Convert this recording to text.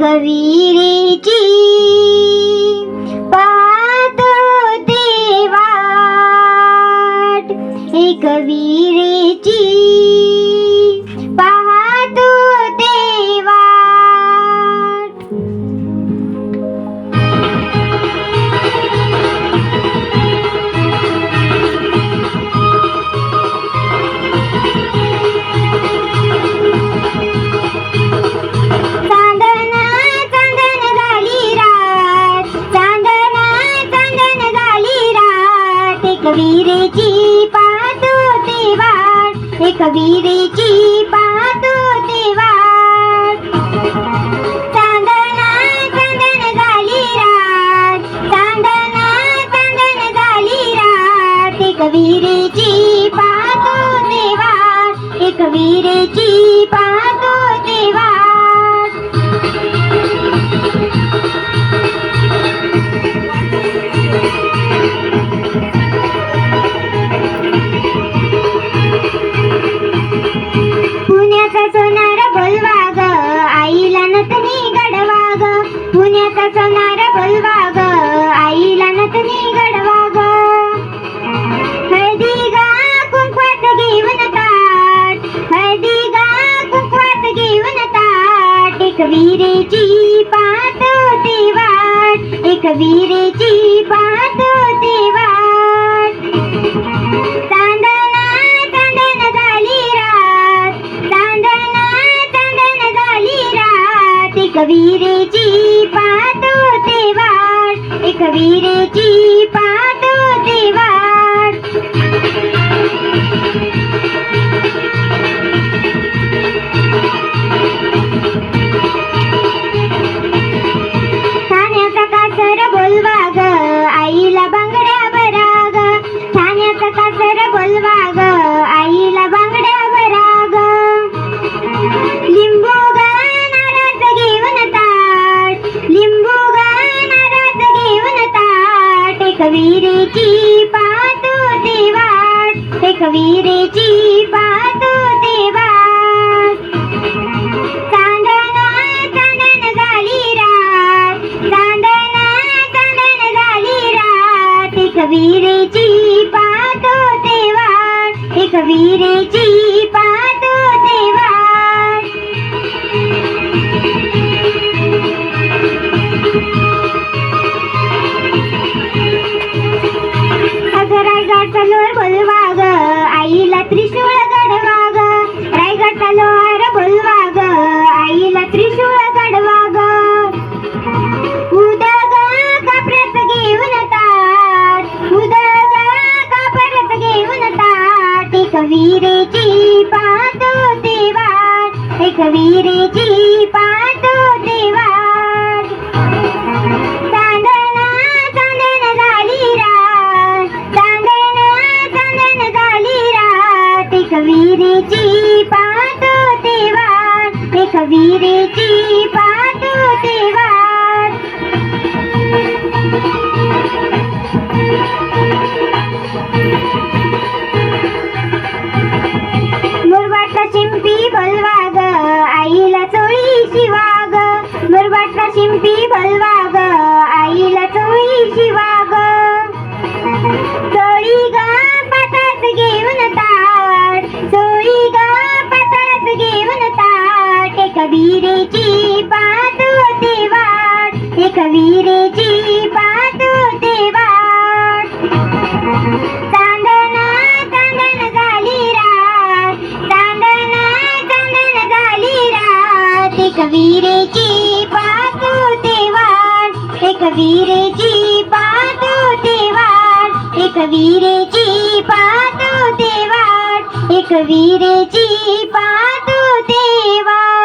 कवीरेची पाहतो देवा कवीरेची वाट एक विहिरीची पाहतो देवा वाट चांदणा चांदण झाली रात. चांदणा चांदण झाली रात. एक विहिरीची पाहतो देवा वाट एक विहिरीची पाहतो देवा वाट एक विहिरीची पाहतो ते वाट चांदणा झाली रात। चांदना चांदण झाली रात। एक विहिरीची पाहतो ते एक विहिरीची पाहतो देवा ताट एक विहिरीची पाहतो ते वाट एक विहिरीची पाहतो ते वाट चांदणा चांदण झाली रात चांदणा चांदण झाली रात एक विहिरीची पाहतो वाट एक विहिरीची पाहतो ते चांदणा चांदण झाली रात. चांदणा चांदण झाली रात. एक विहिरीची पाहतो ते वाट एक पाहतो मुरबाटला शिंपी बलवा आईला चोळी शिवा ग चोळी ग पाटात घेऊन ताट चोळी ग पाटात घेऊन ताट. एक विहिरीची पाहतो ते वाट एक विहिरीची पाहतो ते वाट. चांदणा चांदण झाली रात तांदणा चांदण झाली रात. एक विहिरीची एक वीरेची पाहतो देवाड एक वीरेची पाहतो देवाड एक वीरेची पाहतो देवाड